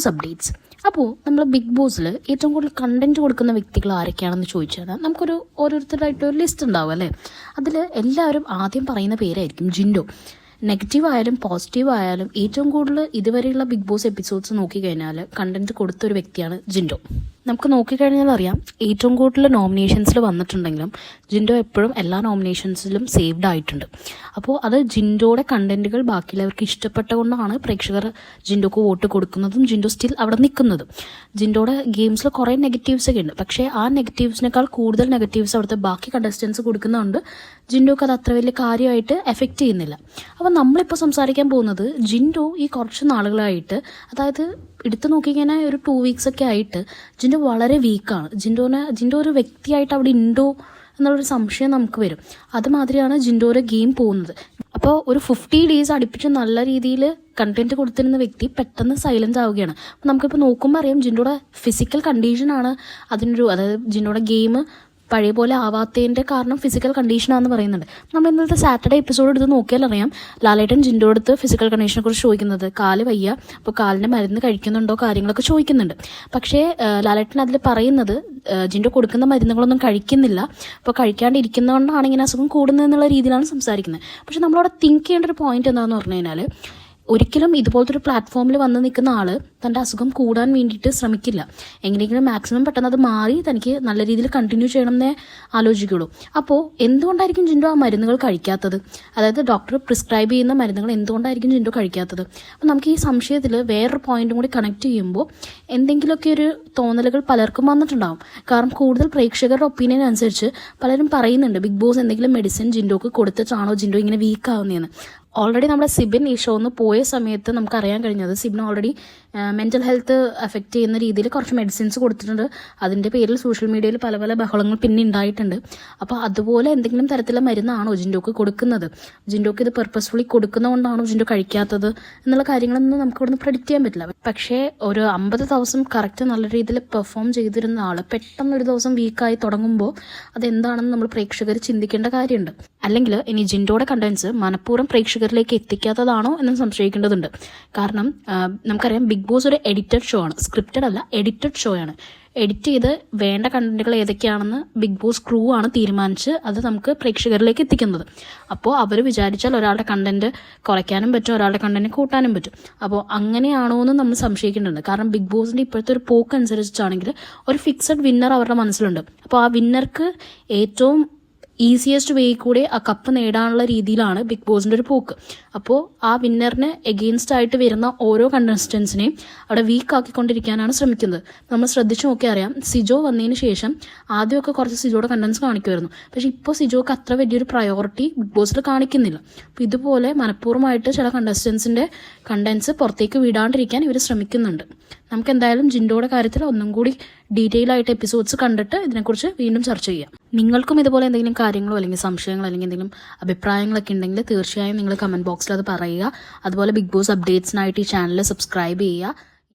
Boss updates അപ്പോൾ നമ്മൾ big ബോസിൽ ഏറ്റവും കൂടുതൽ കണ്ടന്റ് കൊടുക്കുന്ന വ്യക്തികൾ ആരൊക്കെയാണെന്ന് ചോദിച്ചാൽ നമുക്കൊരു ഓരോരുത്തരായിട്ട് ഒരു ലിസ്റ്റ് ഉണ്ടാവും അല്ലേ? അതിൽ എല്ലാവരും ആദ്യം പറയുന്ന പേരായിരിക്കും ജിൻഡോ. നെഗറ്റീവ് ആയാലും പോസിറ്റീവ് ആയാലും ഏറ്റവും കൂടുതൽ ഇതുവരെയുള്ള ബിഗ് ബോസ് എപ്പിസോഡ്സ് നോക്കിക്കഴിഞ്ഞാൽ കണ്ടന്റ് കൊടുത്തൊരു വ്യക്തിയാണ് ജിൻഡോ. നമുക്ക് നോക്കിക്കഴിഞ്ഞാൽ അറിയാം ഏറ്റവും കൂടുതൽ നോമിനേഷൻസിൽ വന്നിട്ടുണ്ടെങ്കിലും ജിൻഡോ എപ്പോഴും എല്ലാ നോമിനേഷൻസിലും സേവ്ഡ് ആയിട്ടുണ്ട്. അപ്പോൾ അത് ജിൻഡോയുടെ കണ്ടന്റുകൾ ബാക്കിയുള്ളവർക്ക് ഇഷ്ടപ്പെട്ടുകൊണ്ടാണ് പ്രേക്ഷകർ ജിൻഡോക്ക് വോട്ട് കൊടുക്കുന്നതും ജിൻഡോ സ്റ്റിൽ അവിടെ നിൽക്കുന്നതും. ജിൻഡോയുടെ ഗെയിംസിൽ കുറേ നെഗറ്റീവ്സ് ഒക്കെ ഉണ്ട്. പക്ഷേ ആ നെഗറ്റീവ്സിനേക്കാൾ കൂടുതൽ നെഗറ്റീവ്സ് അവിടുത്തെ ബാക്കി കണ്ടസ്റ്റൻസ് കൊടുക്കുന്നതുകൊണ്ട് ജിൻഡോക്ക് അത് അത്ര വലിയ കാര്യമായിട്ട് എഫക്റ്റ് ചെയ്യുന്നില്ല. അപ്പോൾ നമ്മളിപ്പോൾ സംസാരിക്കാൻ പോകുന്നത് ജിൻഡോ ഈ കുറച്ച് നാളുകളായിട്ട് അതായത് എടുത്തു നോക്കിക്കഴിഞ്ഞാൽ ഒരു ടു വീക്സ് ഒക്കെ ആയിട്ട് ജിൻഡോ വളരെ വീക്കാണ് ജിൻഡോനെ ജിൻഡോ ഒരു വ്യക്തിയായിട്ട് അവിടെ ഉണ്ടോ എന്നുള്ളൊരു സംശയം നമുക്ക് വരും. അതുമാതിരിയാണ് ജിൻഡോയുടെ ഗെയിം പോകുന്നത്. അപ്പോൾ ഒരു ഫിഫ്റ്റി ഡേയ്സ് അടുപ്പിച്ച് നല്ല രീതിയിൽ കണ്ടന്റ് കൊടുത്തിരുന്ന വ്യക്തി പെട്ടെന്ന് സൈലൻസ് ആവുകയാണ്. അപ്പോൾ നമുക്കിപ്പോൾ നോക്കുമ്പോൾ അറിയാം ജിൻഡോയുടെ ഫിസിക്കൽ കണ്ടീഷനാണ് അതിനൊരു അതായത് ജിൻഡോയുടെ ഗെയിം പഴയ പോലെ ആവാത്തതിന്റെ കാരണം ഫിസിക്കൽ കണ്ടീഷനാണെന്ന് പറയുന്നുണ്ട്. നമ്മൾ ഇന്നത്തെ സാറ്റർഡേ എപ്പിസോഡ് എടുത്ത് നോക്കിയാൽ അറിയാം. ലാലേട്ടൻ ജിൻഡോ അടുത്ത് ഫിസിക്കൽ കണ്ടീഷനെ കുറിച്ച് ചോദിക്കുന്നത്. കാൽ വയ്യ. അപ്പോൾ കാലിന്റെ മരുന്ന് കഴിക്കുന്നുണ്ടോ കാര്യങ്ങളൊക്കെ ചോദിക്കുന്നുണ്ട്. പക്ഷേ ലാലേട്ടൻ അതിൽ പറയുന്നത് ആ, ജിൻഡോ കൊടുക്കുന്ന മരുന്നുകളൊന്നും കഴിക്കുന്നില്ല. അപ്പോൾ കഴിക്കാണ്ടിരിക്കുന്നതുകൊണ്ടാണ് ഇങ്ങനെ അസുഖം കൂടുന്നത് എന്നുള്ള രീതിയിലാണ് സംസാരിക്കുന്നത്. പക്ഷെ നമ്മളവിടെ തിങ്ക് ചെയ്യേണ്ട ഒരു പോയിന്റ് എന്താണെന്ന് പറഞ്ഞു കഴിഞ്ഞാൽ ഒരിക്കലും ഇതുപോലത്തെ ഒരു പ്ലാറ്റ്ഫോമിൽ വന്ന് നിൽക്കുന്ന ആൾ തന്റെ അസുഖം കൂടാൻ വേണ്ടിയിട്ട് ശ്രമിക്കില്ല. എങ്ങനെയെങ്കിലും മാക്സിമം പെട്ടെന്ന് അത് മാറി തനിക്ക് നല്ല രീതിയിൽ കണ്ടിന്യൂ ചെയ്യണമെന്നേ ആലോചിക്കുള്ളൂ. അപ്പോൾ എന്തുകൊണ്ടായിരിക്കും ജിൻഡോ ആ മരുന്നുകൾ കഴിക്കാത്തത്? അതായത് ഡോക്ടർ പ്രിസ്ക്രൈബ് ചെയ്യുന്ന മരുന്നുകൾ എന്തുകൊണ്ടായിരിക്കും ജിൻഡോ കഴിക്കാത്തത്? അപ്പോൾ നമുക്ക് ഈ സംശയത്തിൽ വേറൊരു പോയിന്റും കൂടി കണക്ട് ചെയ്യുമ്പോൾ എന്തെങ്കിലുമൊക്കെ ഒരു തോന്നലുകൾ പലർക്കും വന്നിട്ടുണ്ടാകും കാരണം കൂടുതൽ പ്രേക്ഷകരുടെ ഒപ്പീനിയൻ അനുസരിച്ച് പലരും പറയുന്നുണ്ട് ബിഗ് ബോസ് എന്തെങ്കിലും മെഡിസിൻ ജിൻഡോക്ക് കൊടുത്തിട്ടാണോ ജിൻഡോ ഇങ്ങനെ വീക്ക് ആവുന്നതെന്ന് ഓൾറെഡി നമ്മുടെ സിബിൻ ഈ ഷോന്ന് പോയ സമയത്ത് നമുക്ക് അറിയാൻ കഴിഞ്ഞത് Sibin already mental health effect ചെയ്യുന്ന രീതിയിൽ കുറച്ച് മെഡിസിൻസ് കൊടുത്തിട്ടുണ്ട്. അതിന്റെ പേരിൽ സോഷ്യൽ മീഡിയയിൽ പല പല ബഹളങ്ങൾ പിന്നെ ഉണ്ടായിട്ടുണ്ട്. അപ്പോൾ അതുപോലെ എന്തെങ്കിലും തരത്തിലുള്ള മരുന്നാണോ ജിൻഡോക്ക് കൊടുക്കുന്നത്? ജിൻഡോക്ക് ഇത് പെർപ്പസ്ഫുള്ളി കൊടുക്കുന്നതുകൊണ്ടാണോ ജിൻഡോ കഴിക്കാത്തത് എന്നുള്ള കാര്യങ്ങളൊന്നും നമുക്ക് ഇവിടുന്ന് പ്രഡിക്റ്റ് ചെയ്യാൻ പറ്റില്ല. പക്ഷേ ഒരു അമ്പത് ദിവസം കറക്റ്റ് നല്ല രീതിയിൽ പെർഫോം ചെയ്തിരുന്ന ആൾ പെട്ടെന്ന് ഒരു ദിവസം വീക്കായി തുടങ്ങുമ്പോൾ അതെന്താണെന്ന് നമ്മൾ പ്രേക്ഷകർ ചിന്തിക്കേണ്ട കാര്യമുണ്ട്. അല്ലെങ്കിൽ ഇനി ജിൻഡോയുടെ കണ്ടൻസ് മനഃപൂർവം പ്രേക്ഷകരിലേക്ക് എത്തിക്കാത്തതാണോ എന്ന് സംശയിക്കേണ്ടതുണ്ട്. കാരണം നമുക്കറിയാം ബിഗ് ബോസ് ഒരു എഡിറ്റഡ് ഷോ ആണ്. സ്ക്രിപ്റ്റഡ് അല്ല എഡിറ്റഡ് ഷോ ആണ്. എഡിറ്റ് ചെയ്ത് വേണ്ട കണ്ടന്റുകൾ ഏതൊക്കെയാണെന്ന് ബിഗ് ബോസ് ക്രൂ ആണ് തീരുമാനിച്ച് അത് നമുക്ക് പ്രേക്ഷകരിലേക്ക് എത്തിക്കുന്നത്. അപ്പോൾ അവർ വിചാരിച്ചാൽ ഒരാളുടെ കണ്ടന്റ് കുറയ്ക്കാനും പറ്റും ഒരാളുടെ കണ്ടന്റ് കൂട്ടാനും പറ്റും. അപ്പോൾ അങ്ങനെയാണോ എന്ന് നമ്മൾ സംശയിക്കേണ്ടതുണ്ട്. കാരണം ബിഗ് ബോസിന്റെ ഇപ്പോഴത്തെ ഒരു പോക്ക് അനുസരിച്ചാണെങ്കിൽ ഒരു ഫിക്സഡ് വിന്നർ അവരുടെ മനസ്സിലുണ്ട്. അപ്പോൾ ആ വിന്നർക്ക് ഏറ്റവും ഈസിയസ്റ്റ് വേ കൂടെ ആ കപ്പ് നേടാനുള്ള രീതിയിലാണ് ബിഗ് ബോസിന്റെ ഒരു പോക്ക്. അപ്പോൾ ആ വിന്നറിന് എഗെയിൻസ്റ്റ് ആയിട്ട് വരുന്ന ഓരോ കണ്ടസ്റ്റൻസിനെയും അവിടെ വീക്ക് ആക്കിക്കൊണ്ടിരിക്കാനാണ് ശ്രമിക്കുന്നത്. നമ്മൾ ശ്രദ്ധിച്ചു നോക്കിയാൽ അറിയാം സിജോ വന്നതിന് ശേഷം ആദ്യമൊക്കെ കുറച്ച് സിജോയുടെ കണ്ടൻസ് കാണിക്കുമായിരുന്നു. പക്ഷെ ഇപ്പോൾ സിജോക്ക് അത്ര വലിയൊരു പ്രയോറിറ്റി ബിഗ് ബോസിൽ കാണിക്കുന്നില്ല. അപ്പോൾ ഇതുപോലെ മനഃപൂർവമായിട്ട് ചില കണ്ടസ്റ്റൻസിന്റെ കണ്ടൻസ് പുറത്തേക്ക് വിടാണ്ടിരിക്കാൻ ഇവർ ശ്രമിക്കുന്നുണ്ട്. നമുക്ക് എന്തായാലും ജിൻഡോയുടെ കാര്യത്തിൽ ഒന്നും കൂടി ഡീറ്റെയിൽ ആയിട്ട് എപ്പിസോഡ്സ് കണ്ടിട്ട് ഇതിനെക്കുറിച്ച് വീണ്ടും ചർച്ച ചെയ്യാം. നിങ്ങൾക്കും ഇതുപോലെ എന്തെങ്കിലും കാര്യങ്ങളോ അല്ലെങ്കിൽ സംശയങ്ങളോ അല്ലെങ്കിൽ എന്തെങ്കിലും അഭിപ്രായങ്ങളൊക്കെ ഉണ്ടെങ്കിൽ തീർച്ചയായും നിങ്ങൾ കമന്റ് ബോക്സിൽ അത് പറയുക. അതുപോലെ ബിഗ് ബോസ് അപ്ഡേറ്റ്സിനായിട്ട് ഈ ചാനൽ സബ്സ്ക്രൈബ് ചെയ്യുക.